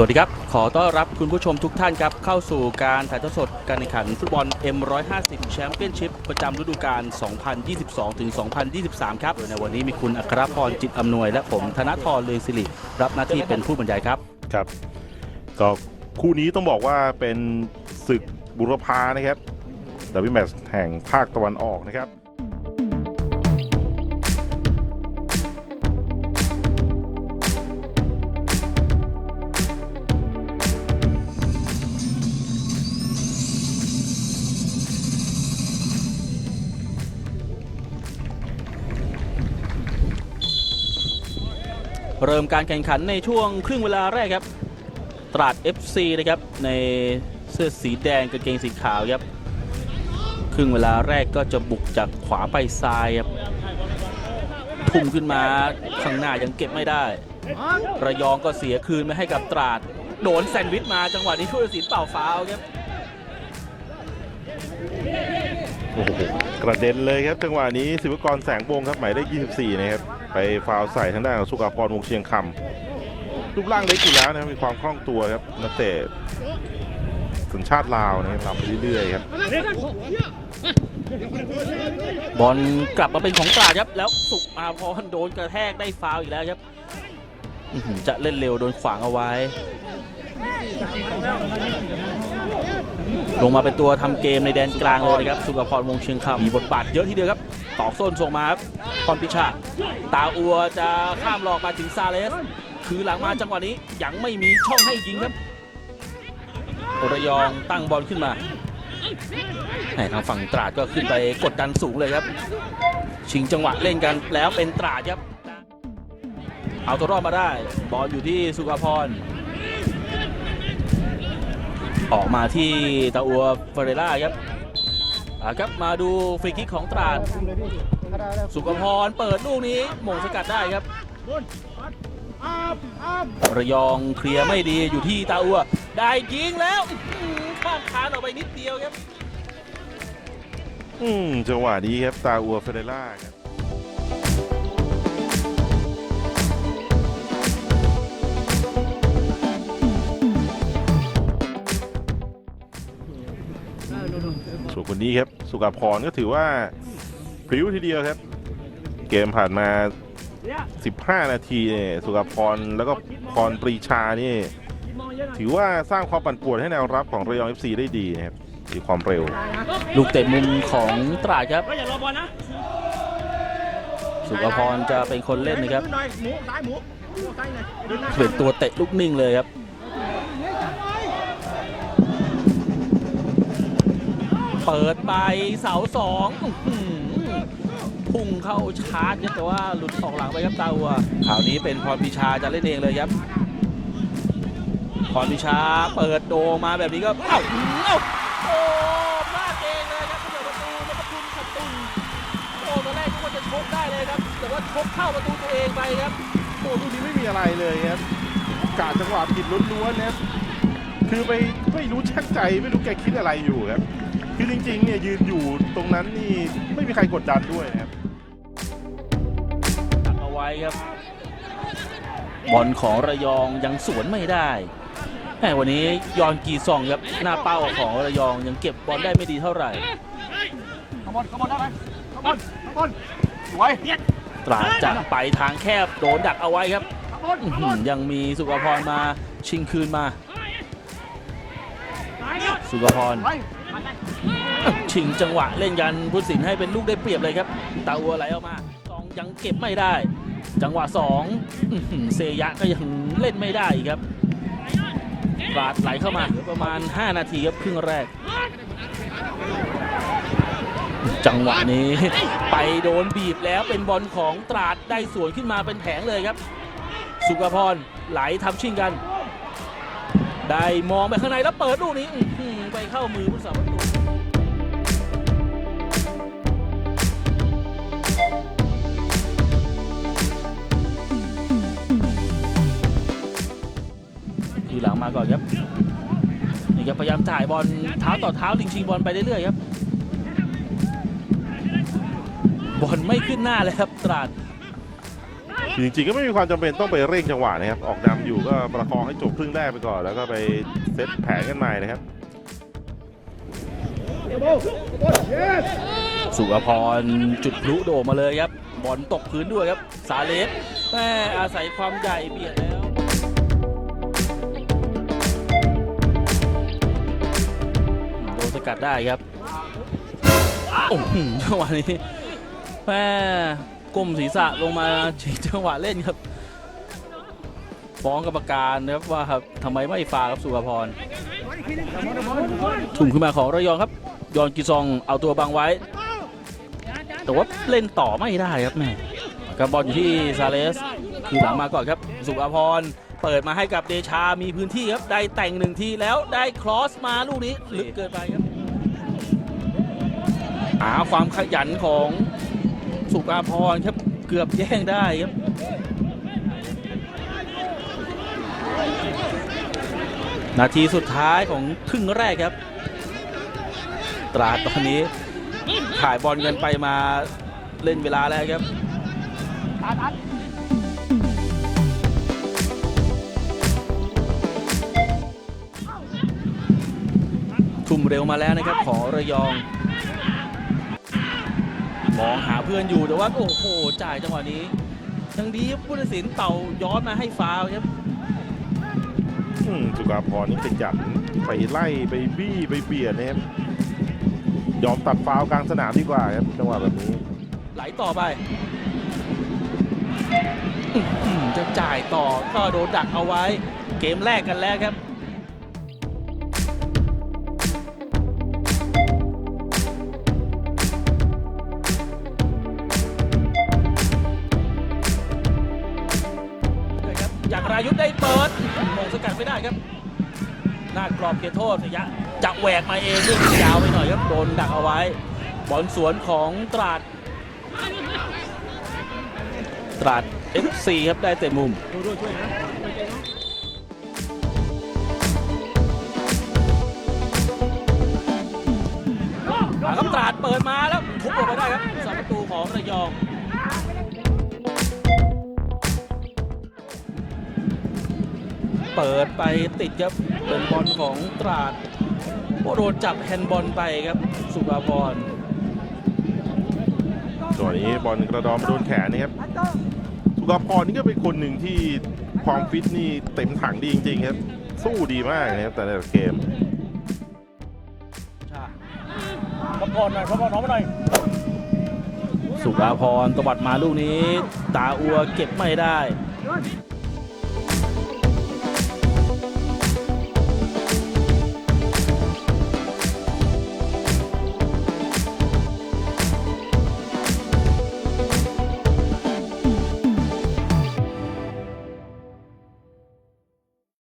สวัสดีครับ ขอต้อนรับคุณผู้ชมทุกท่านครับ เข้าสู่การถ่ายทอดสดการแข่งขันฟุตบอล M150 แชมเปี้ยนชิพประจำฤดูกาล 2022ถึง2023 ครับโดยในวันนี้มีคุณอัครพรจิตอำนวย และผมธนทรเลืองสิริรับหน้าที่เป็นผู้บรรยายครับ ครับ ก็คู่นี้ต้องบอกว่าเป็นศึกบุรพานะครับดับเบิลแมตช์แห่งภาคตะวันออกนะครับ เริ่มการแข่งขันในช่วงครึ่งเวลาแรกครับ ตราด FC นะครับในเสื้อสีแดงกางเกงสีขาวครับ ครึ่งเวลาแรกก็จะบุกจากขวาไปซ้ายครับทุ่มขึ้นมาข้างหน้ายังเก็บไม่ได้ ระยองก็เสียคืนไปให้กับตราด โดนแซนด์วิชมาจังหวะนี้ช่วยศิลป์เป่าฟาวครับโอ้โหกระเด็นเลยครับจังหวะนี้ศิวกรแสงวงครับหมายเลข24 นะครับ ไปฟาวใส่ทางด้านของสุกาพรวงเชียงคำรูปร่างเล็กอยู่แล้วนะมีความคล่องตัวครับนักเตะสัญชาติลาวนะครับทำไปเรื่อยๆครับบอลกลับมาเป็นของตราครับแล้วสุกมาพรโดนกระแทกได้ฟาวอีกแล้วครับจะเล่นเร็วโดนขวางเอาไว้ ลงมาเป็นตัวทำเกมในแดนกลางเลยนะครับ สุกพรวงเชียงคำมีบทบาทเยอะทีเดียวครับ ตอกส้นส่งมาครับพรพิชาตาอัวจะข้ามหลอกมาถึงซาเลส คือหลังมาจังหวะนี้ยังไม่มีช่องให้ยิงครับระยองตั้งบอลขึ้นมาแหม่ทางฝั่งตราดก็ขึ้นไปกดดันสูงเลยครับ ชิงจังหวะเล่นกันแล้วเป็นตราดครับ เอาตัวรอดมาได้ บอลอยู่ที่สุภพร ออกมาที่ตาอัวเฟเรล่าครับ อาครับมาดูฟรีคิกของตราด สุขพรเปิดลูกนี้หม่งสกัดได้ครับ ระยองเคลียร์ไม่ดีอยู่ที่ตาอัว ได้ยิงแล้วข้ามคานออกไปนิดเดียวครับ อืมจังหวะนี้ครับตาอัวเฟเดล่าครับ วนคนนี้ครับสุกาพรก็ถือว่าพริ้วทีเดียวครับ เกมผ่านมา 15 นาทีเนี่ยสุกาพรแล้วก็พรปรีชานี่ถือว่าสร้างความปั่นป่วนให้แนวรับของระยอง FC ได้ดีนะครับมีความเร็ว ลูกเตะมุมของตราดครับอย่ารอบอลนะสุขพรจะเป็นคนเล่นนะครับหน่อยหมูซ้ายหมูหมูซ้ายหน่อยดึงหน้าเป็นตัวเตะลูกนิ่งเลยครับ เปิดไปเสาสองพุ่งเข้าชาร์จครับแต่ว่าหลุดออกหลังไปครับตาอัวข่าวนี้เป็นพรพิชาจะเล่นเองเลยครับพรพิชาเปิดโดมาแบบนี้ก็เอ้าเอ้าโอ้พลาดเองเลยครับเปิดประตูมาประทุนขัดตุนโอ้ตอนแรกนึกว่าจะชกได้เลยครับ แต่ว่าชกเข้าประตูตัวเองไปครับโอ้ลูกนี้ไม่มีอะไรเลยครับกาจังหวะผิดล้วนๆนะคือไปไม่รู้ชักใจไม่รู้แกคิดอะไรอยู่ครับ คือจริงๆเนี่ยยืนอยู่ตรงนั้นนี่ไม่มีใครกดดันด้วยนะครับตัดเอาไว้ครับ บอลของระยองยังสวนไม่ได้แหมวันนี้ยอนกีซองครับหน้าเป้าของระยองยังเก็บบอลได้ไม่ดีเท่าไหร่ขบอลขบอลได้ไหมขบอลขบอลสวยเย็ดตราดจะไปทางแคบโดนดักเอาไว้ครับขบอลอื้อขหืบออลยังมีสุขพรมาชิงคืนมา สุขพรไป ชิงจังหวะเล่นกันพุทธศิลให้เป็นลูกได้เปรียบเลยครับตาวัวไหลออกมาสองยังเก็บไม่ได้ จังหวะสองเซยะก็ยังเล่นไม่ได้ครับตราดไหลเข้ามาประมาณ 5 นาทีครับครึ่งแรก จังหวะนี้ ไปโดนบีบแล้วเป็นบอลของตราดได้สวนขึ้นมาเป็นแผงเลยครับ สุขพรไหลทำชิงกัน ได้มองไปข้างในแล้วเปิดลูกนี้ ไปเข้ามือผู้สาประตูคือหลังมาก่อนครับนี่ครับพยายามจ่ายบอลเท้าต่อเท้าลิงชิงบอลไปเรื่อยๆครับ บอลไม่ขึ้นหน้าเลยครับตราดจริงๆก็ไม่มีความจำเป็นต้องไปเร่งจังหวะนะครับ ออกนำอยู่ก็ประคองให้จบครึ่งแรกไปก่อน แล้วก็ไปเซตแผนกันใหม่นะครับ สุอภรจุดพลุโดมาเลยครับ บอลตกพื้นด้วยครับซาเลสแม่อาศัยความใหญ่เบียดแล้วโดนสกัดได้ครับโอ้โหจังหวะนี้แม่ก้มศีรษะลงมาฉีกจังหวะเล่นครับ ฟ้องกรรมการนะครับว่าทำไมไม่ฟาครับสุภพรทุ่มขึ้นมาของระยองครับ ยอนกิซองเอาตัวบังไว้ แต่ว่าเล่นต่อไม่ได้ครับแม่กับบอลอยู่ที่ซาเลสคือหลังมาก่อนครับ สุภาพรเปิดมาให้กับเดชามีพื้นที่ครับ ได้แต่งหนึ่งทีแล้วได้ครอสมาลูกนี้ลึกเกินไปครับหาความขยันของสุภาพรครับเกือบแย่งได้ครับนาทีสุดท้ายของครึ่งแรกครับ ตราตอนนี้ถ่ายบอลกันไปมาเล่นเวลาแล้วครับทุ่มเร็วมาแล้วนะครับของระยอง มองหาเพื่อนอยู่แต่ว่าโอ้โหจ่ายจังหวะนี้ยังดีผู้ตัดสินเป่าย้อนมาให้ฟาวครับสุกาพรนี่ขยันไปไล่ไปบี้ไปเบียดนะครับ ยอมตัดฟาวกลางสนามดีกว่าครับจังหวะแบบนี้ ไหลต่อไปอื้อหือจะจ่ายต่อก็โดนดักเอาไว้ เกมแรกกันแล้วครับครับอยางรายุทธ์ได้เปิดมงสกัดไม่ได้ครับหน้ากรอบเขตโทษระยะ จะแหวกมาเองลูกยาวไปหน่อยครับโดนดักเอาไว้ บอลสวนของตราด ตราด FC ครับได้เตะมุมมาครับตราดเปิดมาแล้วทุบออกไปได้ครับสามประตูของระยองเปิดไปติดครับเป็นบอลของตราด โอ้โดนจับแฮนด์บอลไปครับ สุภาพรส่วนนี้บอลกระดอมโดนแขนนะครับ สุกาพรนี่ก็เป็นคนหนึ่งที่ความฟิตนี่เต็มถังดีจริง ๆ ครับ สู้ดีมากนะครับแต่ละเกมพักผ่อนหน่อยพักผ่อนน้องมาหน่อยสุภาพรตวัดมาลูกนี้ ตาอัวเก็บไม่ได้